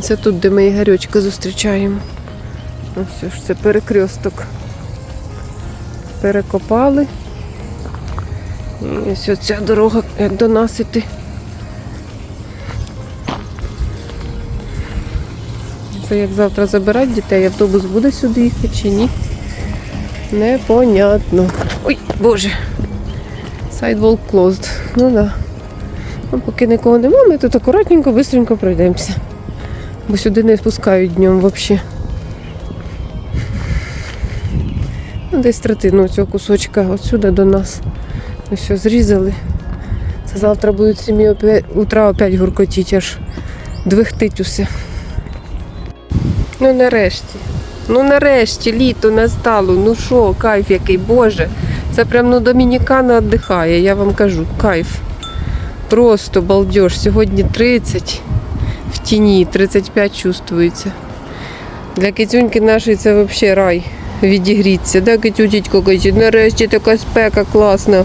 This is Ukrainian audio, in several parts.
Це тут, де ми Ігорючка зустрічаємо. Ось ж це перекресток. Перекопали. І ось ця дорога, як до нас. Це як завтра забирати дітей, автобус буде сюди їхати чи ні? Непонятно. Ой, боже. Sidewalk closed. Ну да. Ну, поки нікого нема, ми тут акуратненько, бистренько пройдемося. Бо сюди не спускають днем взагалі. Ну, десь третину цього кусочка отсюди до нас. Ми все зрізали. Це завтра будуть 7 опя- утра опять гуркотіть, аж двихтить усе. Ну нарешті. Ну нарешті літо настало. Ну що, кайф який, Боже. Це прям ну Домінікана віддихає, я вам кажу, кайф. Просто балдеж. Сьогодні 30 в тіні, 35 чувствується. Для китюньки нашої це взагалі рай. Відігріться. Да, китютечко, каже, нарешті така спека класна.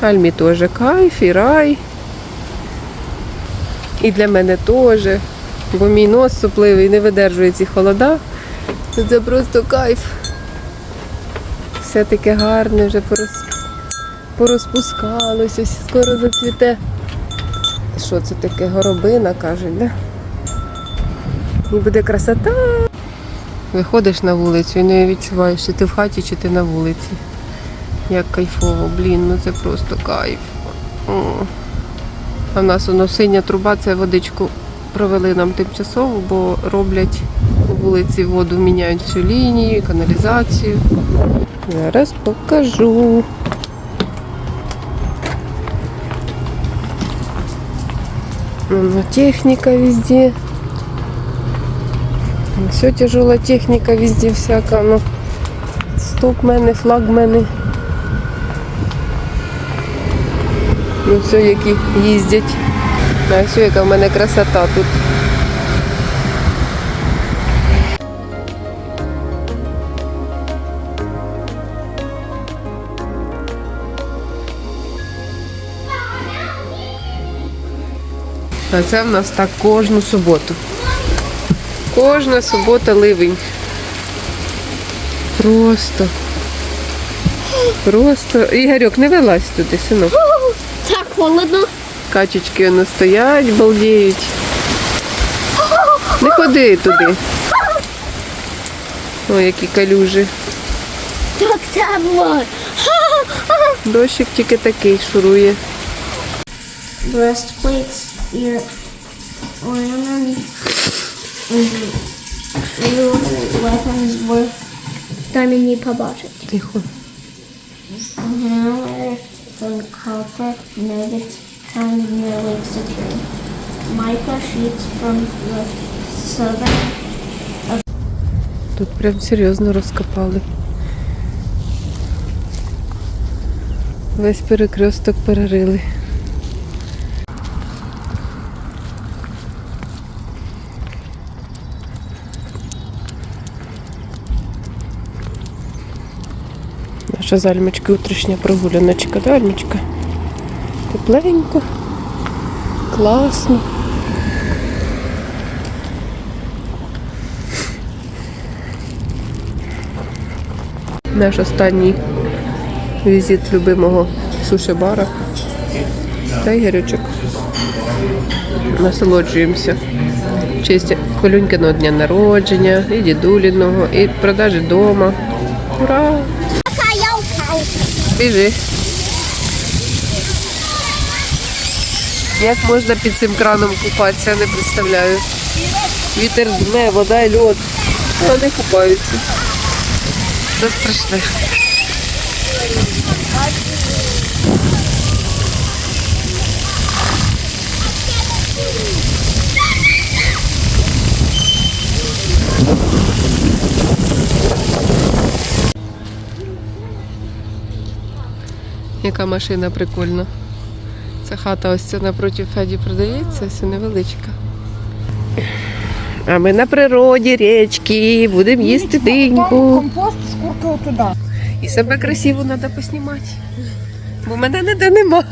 Альмі теж кайф і рай. І для мене теж. Бо мій нос супливий не видержує ці холода. Це просто кайф. Все таке гарне, вже порозпускалося, скоро зацвіте. Що це таке? Горобина, кажуть, да? Буде красота. Виходиш на вулицю і не відчуваєш, чи ти в хаті, чи ти на вулиці. Як кайфово, блін, ну це просто кайф. О. А в нас воно синя труба, це водичку провели нам тимчасово, бо роблять у вулиці воду, міняють всю лінію, каналізацію. Зараз покажу. Техника везде. Все тяжелая техника везде всяка. Ну, стопмени, флагмени. Ну, все, які їздять. А все, яка в мене красота тут. А це в нас так кожну суботу. Кожна субота ливень. Просто. Просто. Ігорьок, не вилазь туди, синок. Так холодно. Качечки воно стоять, балдіють. Не ходи туди. Ой, які калюжі. Так тепло. Дощик тільки такий шурує. Breastplates, your ornament, Diamond не побачить. Тихо. Тут прям серйозно розкопали. Весь перекресток перерили. Наша з Альмочки утрішня прогуляночка, да, Альмочка? Тепленько, класно. Наш останній візит любимого суші-бара. Та Ігорючок. Насолоджуємося. В честь Колюнькиного дня народження, і дідуліного, і продажі вдома. Ура! Біжи. Як можна під цим краном купатися, не представляю. Вітер дме, вода і льод. Вони купаються. Це страшне. Яка машина прикольна. Ця хата ось ця напроти Феді продається, ось невеличка. А ми на природі, річки, будемо їсти диньку. Компост з куркою туди. І себе красиво треба поснімати. Бо мене ніде нема.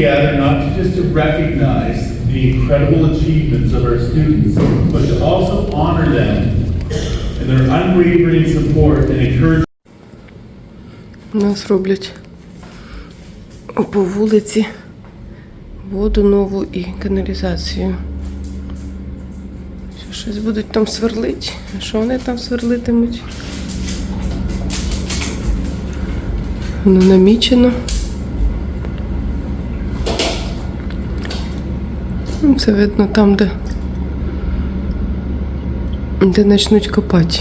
Gather not just to recognize the incredible achievements of our students, but to also honor them and their unwavering support and encouragement. Нас роблять по вулиці воду нову і каналізацію. Що щось будуть там сверлити? А що вони там сверлитимуть? Воно намічено. Це видно там, де, де почнуть копати.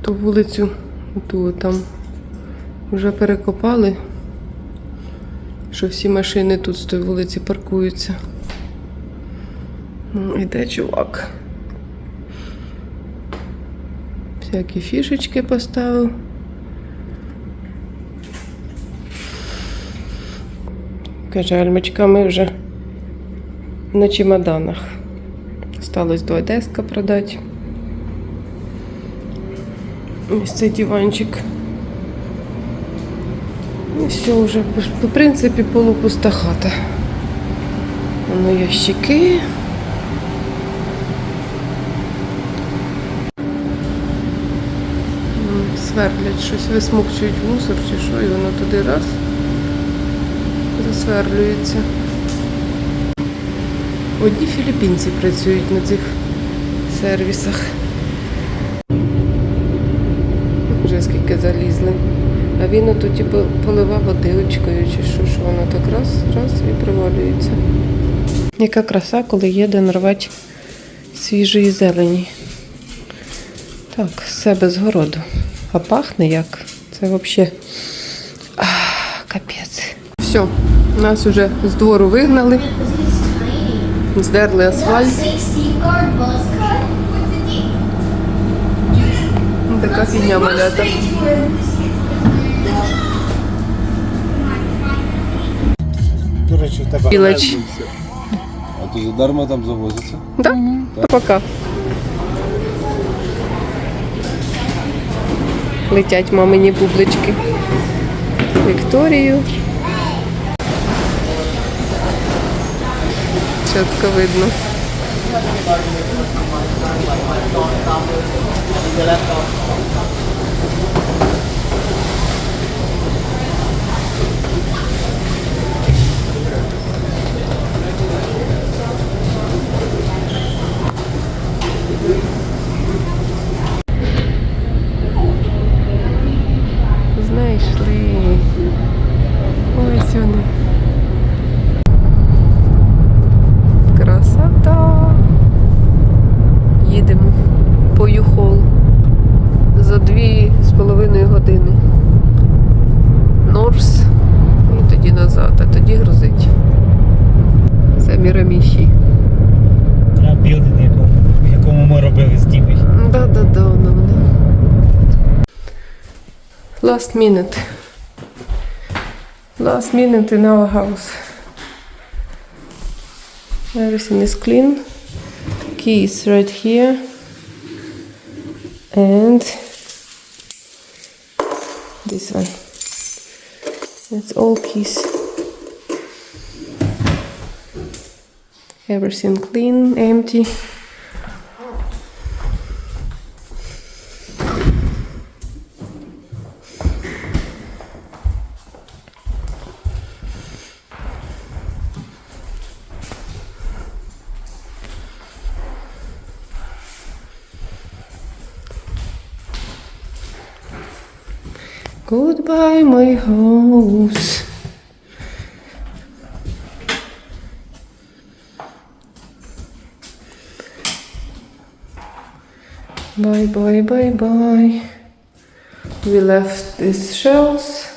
Ту вулицю, ту там вже перекопали, що всі машини тут з тої вулиці паркуються. Ну, Іде чувак. Всякі фішечки поставив. Каже, Альмочка, ми вже на чемоданах. Осталось до Одеска продати. Ось цей диванчик. І все вже, в принципі, полупуста хата. Воно ящики. М, Сверлять щось, висмокчують мусор чи що, і воно туди раз засверлюється. Одні філіппінці працюють на цих сервісах. Вже скільки залізли. А він ото типу поливав водичкою чи що, що воно так раз, раз і провалюється. Яка краса, коли є де нарвати свіжої зелені. Так, з себе з городу. А пахне як? Це взагалі. Капець. Все, нас вже з двору вигнали, здерли асфальт. Така фігня малята. До речі, тебе Білач. А то задарма там завозиться? Да? Пока. Летять мамині бублички. Вікторію. Чітко видно. Last minute. Last minute in our house. Everything is clean. Keys right here. And this one. That's all keys. Everything clean, empty. Goodbye, my house. Bye, bye, bye, bye. We left these shells.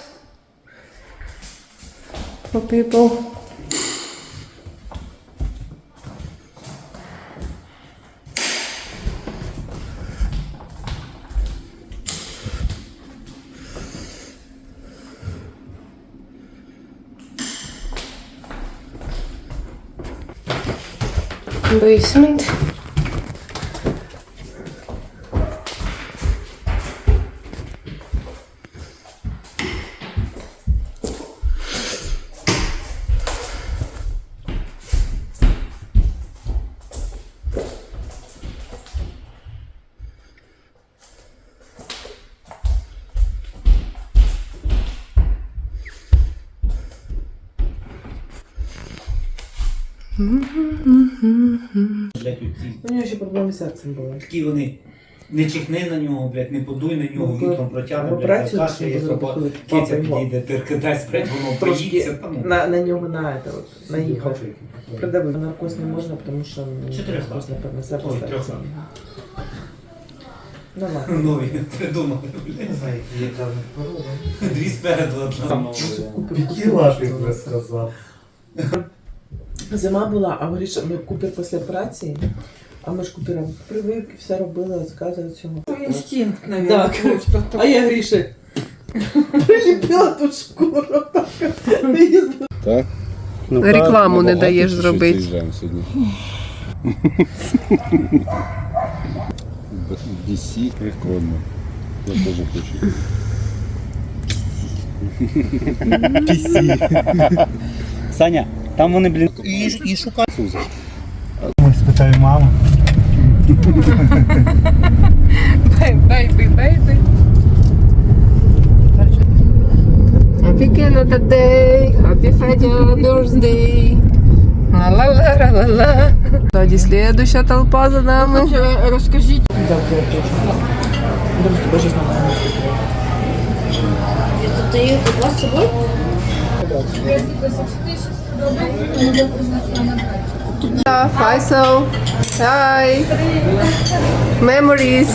for people. Basement. Блять, оці У нього ще проблеми з серцем були. такі вони. Не чихни на нього, блядь, не подуй на нього, Ну, вітром протягне, блядь, операцію закашляє, треба собака, зробити, киця папа його. підійде, теркидасть, блядь, воно боїться, та ну. на, на нього на, это, от, наїхав. Придавив. Наркоз не можна, тому що Чотири наркоз не перенесе Ой, трьох. Ну ладно. Нові придумали, блядь. Дві спереду, одна. Які лапи сказав? Зима була, а Гріша, ми Купер після операції, а ми ж Купера прививки, все робили, розказували цьому. Інстинкт, Да, навіть. короче, а я Гріші приліпила тут шкуру. так. Так? Рекламу не даєш зробити. сьогодні? Прикольно. Я теж хочу. Саня, там вони, блін, і, і шукають. Суза. Спитаю маму. Baby, baby. Happy Canada Day, Happy Федя birthday. Ла-ла-ла-ла-ла. Тоді слідуща толпа за нами. Розкажіть. Да, точно. Дуже тебе щось нормально. Ти їх у вас з собою? Faisal. Hi. Memories.